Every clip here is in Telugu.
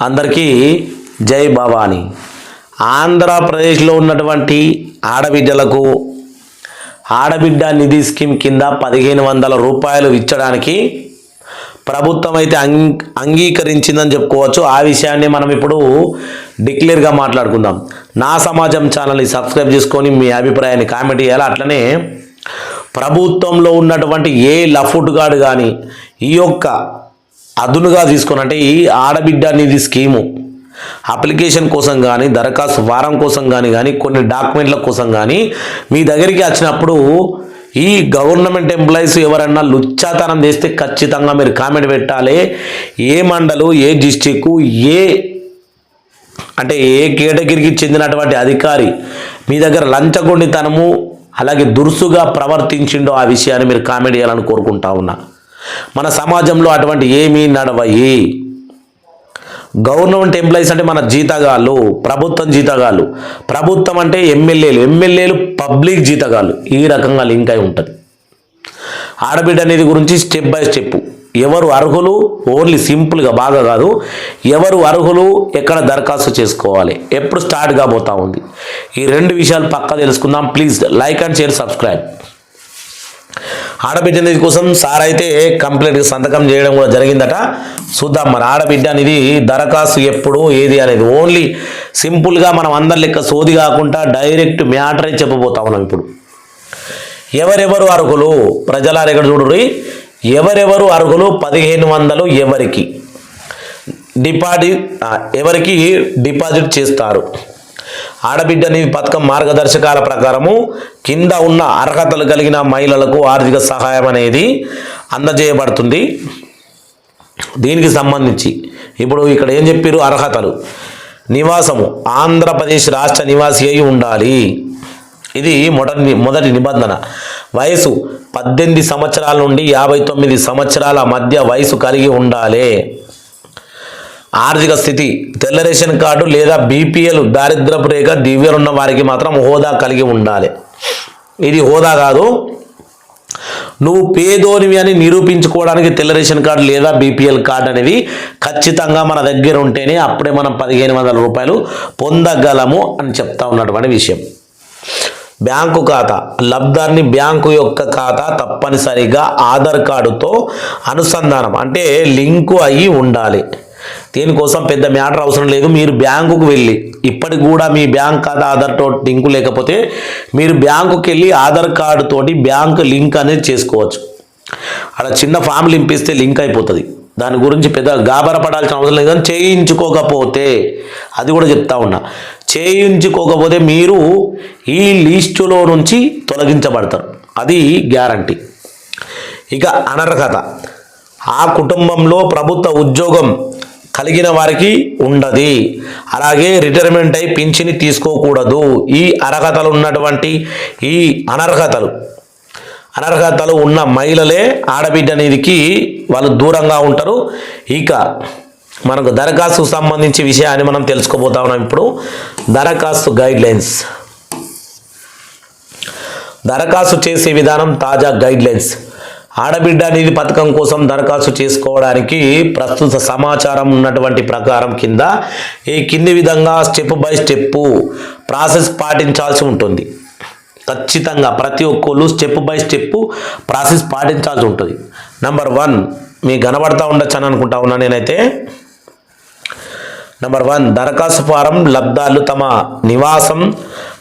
అందరికీ జై భవాని. ఆంధ్రప్రదేశ్లో ఉన్నటువంటి ఆడబిడ్డలకు ఆడబిడ్డ నిధి స్కీమ్ కింద పదిహేను వందల రూపాయలు ఇచ్చడానికి ప్రభుత్వం అయితే అంగీ అంగీకరించిందని చెప్పుకోవచ్చు. ఆ విషయాన్ని మనం ఇప్పుడు డిక్లేర్గా మాట్లాడుకుందాం. నా సమాజం ఛానల్ని సబ్స్క్రైబ్ చేసుకొని మీ అభిప్రాయాన్ని కామెంట్ చేయాలి. అట్లనే ప్రభుత్వంలో ఉన్నటువంటి ఏ లఫుట్గాడు కానీ ఈ యొక్క అదునుగా తీసుకొని అంటే ఈ ఆడబిడ్డ నిధి స్కీము. అప్లికేషన్ కోసం కానీ దరఖాస్తు వారం కోసం కానీ కానీ కొన్ని డాక్యుమెంట్ల కోసం కానీ మీ దగ్గరికి వచ్చినప్పుడు ఈ గవర్నమెంట్ ఎంప్లాయీస్ ఎవరన్నా లుచ్చాతనం చేస్తే ఖచ్చితంగా మీరు కామెంట్ పెట్టాలి. ఏ మండలు ఏ డిస్టిక్ ఏ అంటే ఏ కేటగిరికి చెందినటువంటి అధికారి మీ దగ్గర లంచగొండితనము అలాగే దురుసుగా ప్రవర్తించిండో ఆ విషయాన్ని మీరు కామెంట్ చేయాలని కోరుకుంటా ఉన్నా. మన సమాజంలో అటువంటి ఏమీ నడవయి. గవర్నమెంట్ ఎంప్లాయీస్ అంటే మన జీతగాళ్ళు ప్రభుత్వం జీతగాళ్ళు. ప్రభుత్వం అంటే ఎమ్మెల్యేలు. ఎమ్మెల్యేలు పబ్లిక్ జీతగాళ్ళు. ఈ రకంగా లింక్ అయి ఉంటుంది. ఆడబిడ్డ అనేది గురించి స్టెప్ బై స్టెప్. ఎవరు అర్హులు? ఓన్లీ సింపుల్గా బాగా కాదు. ఎవరు అర్హులు? ఎక్కడ దరఖాస్తు చేసుకోవాలి? ఎప్పుడు స్టార్ట్ కాబోతా ఉంది? ఈ రెండు విషయాలు పక్కా తెలుసుకుందాం. Please like and share subscribe. ఆడబిడ్డ నిధి కోసం సార్ అయితే కంప్లీట్గా సంతకం చేయడం కూడా జరిగిందట. చూద్దాం మరి ఆడబిడ్డ అనేది దరఖాస్తు ఎప్పుడు ఏది అనేది ఓన్లీ సింపుల్గా మనం అందరి లెక్క సోది కాకుండా డైరెక్ట్ మ్యాటరే చెప్పబోతా ఉన్నాం ఇప్పుడు. ఎవరెవరు అర్హులు? ప్రజలారు ఇక్కడ చూడు ఎవరెవరు అర్హులు? పదిహేను వందలు ఎవరికి? డిపాజిట్ ఎవరికి డిపాజిట్ చేస్తారు? ఆడబిడ్డ నిధి పథకం మార్గదర్శకాల ప్రకారము కింద ఉన్న అర్హతలు కలిగిన మహిళలకు ఆర్థిక సహాయం అనేది అందజేయబడుతుంది. దీనికి సంబంధించి ఇప్పుడు ఇక్కడ ఏం చెప్పారు? అర్హతలు. నివాసము. ఆంధ్రప్రదేశ్ రాష్ట్ర నివాసి అయి ఉండాలి. ఇది మొదటి మొదటి నిబంధన. వయసు పద్దెనిమిది సంవత్సరాల నుండి యాభై తొమ్మిది సంవత్సరాల మధ్య వయసు కలిగి ఉండాలి. ఆర్థిక స్థితి తెల్ల రేషన్ కార్డు లేదా బీపీఎల్ దారిద్రపు రేఖ దివ్యలు ఉన్న వారికి మాత్రం హోదా కలిగి ఉండాలి. ఇది హోదా కాదు. నువ్వు పేదోనివి అని నిరూపించుకోవడానికి తెల్ల రేషన్ కార్డు లేదా బీపీఎల్ కార్డు అనేది ఖచ్చితంగా మన దగ్గర ఉంటేనే అప్పుడే మనం పదిహేను వందల రూపాయలు పొందగలము అని చెప్తా ఉన్నటువంటి విషయం. బ్యాంకు ఖాతా లబ్ధాన్ని బ్యాంకు యొక్క ఖాతా తప్పనిసరిగా ఆధార్ కార్డుతో అనుసంధానం అంటే లింకు అయ్యి ఉండాలి. దీనికోసం పెద్ద మ్యాటర్ అవసరం లేదు. మీరు బ్యాంకుకు వెళ్ళి ఇప్పటికి కూడా మీ బ్యాంక్ ఖాతా ఆధార్తో లింకు లేకపోతే మీరు బ్యాంకుకి వెళ్ళి ఆధార్ కార్డు తోటి బ్యాంక్ లింక్ అనేది చేసుకోవచ్చు. అలా చిన్న ఫామ్ లింపిస్తే లింక్ అయిపోతుంది. దాని గురించి పెద్ద గాబర పడాల్సిన అవసరం లేదు కానీ చేయించుకోకపోతే అది కూడా చెప్తా ఉన్నా చేయించుకోకపోతే మీరు ఈ లిస్టులో నుంచి తొలగించబడతారు. అది గ్యారంటీ. ఇక అనర్హత. ఆ కుటుంబంలో ప్రభుత్వ ఉద్యోగం కలిగిన వారికి ఉండదు. అలాగే రిటైర్మెంట్ అయి పింఛని తీసుకోకూడదు. ఈ అర్హతలు ఉన్నటువంటి ఈ అనర్హతలు అనర్హతలు ఉన్న మహిళలే ఆడబిడ్డ అనేదికి వాళ్ళు దూరంగా ఉంటారు. ఇక మనకు దరఖాస్తుకు సంబంధించి విషయాన్ని మనం తెలుసుకోబోతా ఉన్నాం ఇప్పుడు. దరఖాస్తు గైడ్ లైన్స్ దరఖాస్తు చేసే విధానం తాజా గైడ్ లైన్స్ ఆడబిడ్డ నిధి పథకం కోసం దరఖాస్తు చేసుకోవడానికి ప్రస్తుత సమాచారం ఉన్నటువంటి ప్రకారం కింద ఈ కింది విధంగా స్టెప్ బై స్టెప్ ప్రాసెస్ పాటించాల్సి ఉంటుంది. ఖచ్చితంగా ప్రతి ఒక్కళ్ళు స్టెప్ బై స్టెప్ ప్రాసెస్ పాటించాల్సి ఉంటుంది. నెంబర్ వన్ మీ కనబడతా ఉండొచ్చు అని అనుకుంటా ఉన్నా నేనైతే. నెంబర్ వన్ దరఖాస్తు ఫారం లబ్ధాలు తమ నివాసం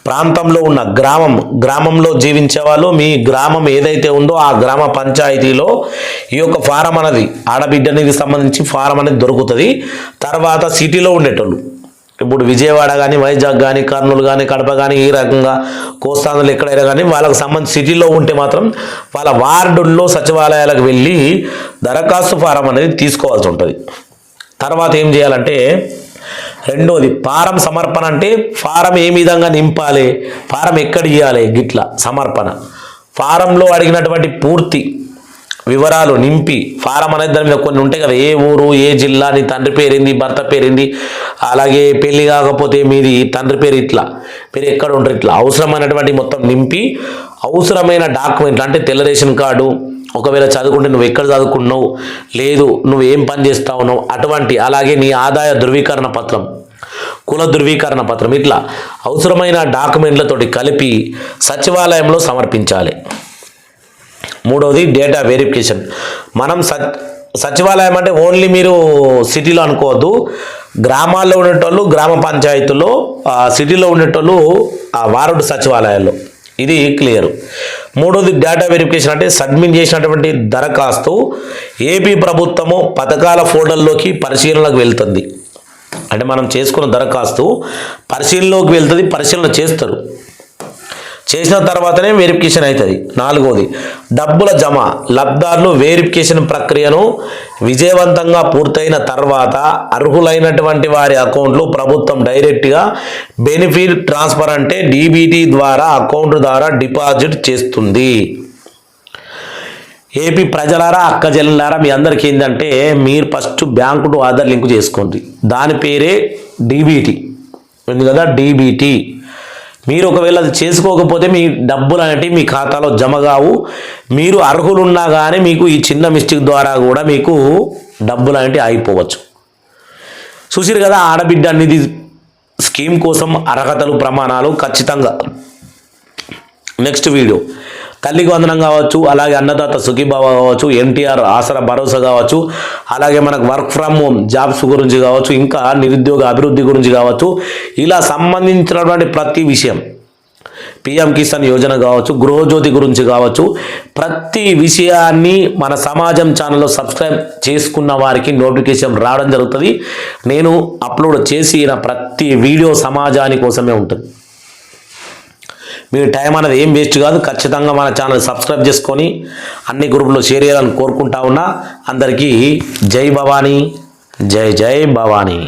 ప్రాంతంలో ఉన్న గ్రామం గ్రామంలో జీవించే వాళ్ళు మీ గ్రామం ఏదైతే ఉందో ఆ గ్రామ పంచాయతీలో ఈ యొక్క ఫారం అనేది ఆడబిడ్డ అనేది సంబంధించి ఫారం అనేది దొరుకుతుంది. తర్వాత సిటీలో ఉండేటోళ్ళు. ఇప్పుడు విజయవాడ కానీ వైజాగ్ కానీ కర్నూలు కానీ కడప కానీ ఈ రకంగా కోస్తాంధ్రలు ఎక్కడైనా కానీ వాళ్ళకి సంబంధించి సిటీలో ఉంటే మాత్రం వాళ్ళ వార్డుల్లో సచివాలయాలకు వెళ్ళి దరఖాస్తు ఫారం అనేది తీసుకోవాల్సి ఉంటుంది. తర్వాత ఏం చేయాలంటే రెండోది ఫారం సమర్పణ అంటే ఫారం ఏ విధంగా నింపాలి? ఫారం ఎక్కడ ఇవ్వాలి గిట్ల సమర్పణ. ఫారంలో అడిగినటువంటి పూర్తి వివరాలు నింపి ఫారం అనేది దాని మీద కొన్ని ఉంటాయి కదా ఏ ఊరు ఏ జిల్లా నీ తండ్రి పేరింది భర్త పేరింది అలాగే పెళ్ళి కాకపోతే మీది తండ్రి పేరు ఇట్లా మీరు ఎక్కడ ఉంటారు ఇట్లా. అవసరమైనటువంటి మొత్తం నింపి అవసరమైన డాక్యుమెంట్లు అంటే తెల్ల రేషన్ కార్డు ఒకవేళ చదువుకుంటే నువ్వు ఎక్కడ చదువుకున్నావు లేదు నువ్వు ఏం పని చేస్తా ఉన్నావు? అటువంటి అలాగే నీ ఆదాయ ధృవీకరణ పత్రం కుల ధృవీకరణ పత్రం ఇట్లా అవసరమైన డాక్యుమెంట్లతోటి కలిపి సచివాలయంలో సమర్పించాలి. మూడవది డేటా వెరిఫికేషన్. మనం సచ్ సచివాలయం అంటే ఓన్లీ మీరు సిటీలో అనుకోవద్దు. గ్రామాల్లో ఉండేటోళ్ళు గ్రామ పంచాయతీలో సిటీలో ఉండేటోళ్ళు ఆ వార్డు సచివాలయాల్లో. ఇది క్లియర్. మూడోది డేటా వెరిఫికేషన్ అంటే సబ్మిట్ చేసినటువంటి దరఖాస్తు ఏపీ ప్రభుత్వము పథకాల ఫోల్డర్లోకి పరిశీలనకు వెళ్తుంది. అంటే మనం చేసుకున్న దరఖాస్తు పరిశీలనలోకి వెళ్తుంది పరిశీలన చేస్తారు. చేసిన తర్వాతనే వెరిఫికేషన్ అవుతుంది. నాలుగోది డబ్బుల జమ లబ్ధారులు వెరిఫికేషన్ ప్రక్రియను విజయవంతంగా పూర్తయిన తర్వాత అర్హులైనటువంటి వారి అకౌంట్లు ప్రభుత్వం డైరెక్ట్గా బెనిఫిట్ ట్రాన్స్ఫర్ అంటే డీబీటీ ద్వారా అకౌంట్ ద్వారా డిపాజిట్ చేస్తుంది. ఏపీ ప్రజలారా అక్క జల్లారా మీ అందరికీ ఏంటంటే మీరు first bank to Aadhaar link చేసుకోండి. దాని పేరే డీబీటీ. ఉంది కదా డీబీటీ. మీరు ఒకవేళ అది చేసుకోకపోతే మీ డబ్బులు అనేటివి మీ ఖాతాలో జమ కావు. మీరు అర్హులున్నా కానీ మీకు ఈ చిన్న మిస్టేక్ ద్వారా కూడా మీకు డబ్బులు అనేటివి ఆగిపోవచ్చు. చూసిరు కదా ఆడబిడ్డ నిధి స్కీమ్ కోసం అర్హతలు ప్రమాణాలు ఖచ్చితంగా. Next video. తల్లికి వందనం కావచ్చు అలాగే అన్నదాత సుఖీభావ కావచ్చు ఎన్టీఆర్ ఆసరా భరోసా కావచ్చు అలాగే మనకు వర్క్ ఫ్రమ్ హోమ్ జాబ్స్ గురించి కావచ్చు ఇంకా నిరుద్యోగ అభివృద్ధి గురించి కావచ్చు ఇలా సంబంధించినటువంటి ప్రతి విషయం పిఎం కిసాన్ యోజన కావచ్చు గృహజ్యోతి గురించి కావచ్చు ప్రతి విషయాన్ని మన సమాజం ఛానల్లో సబ్స్క్రైబ్ చేసుకున్న వారికి నోటిఫికేషన్ రావడం జరుగుతుంది. నేను అప్లోడ్ చేసిన ప్రతి వీడియో సమాజాని కోసమే ఉంటుంది. మీ టైం అనేది ఏం వేస్ట్ కాదు. ఖచ్చితంగా మన ఛానల్ సబ్స్క్రైబ్ చేసుకొని అన్ని గ్రూపుల్లో షేర్ చేయాలని కోరుకుంటా ఉన్నా. అందరికీ జై భవానీ. జై జై భవానీ.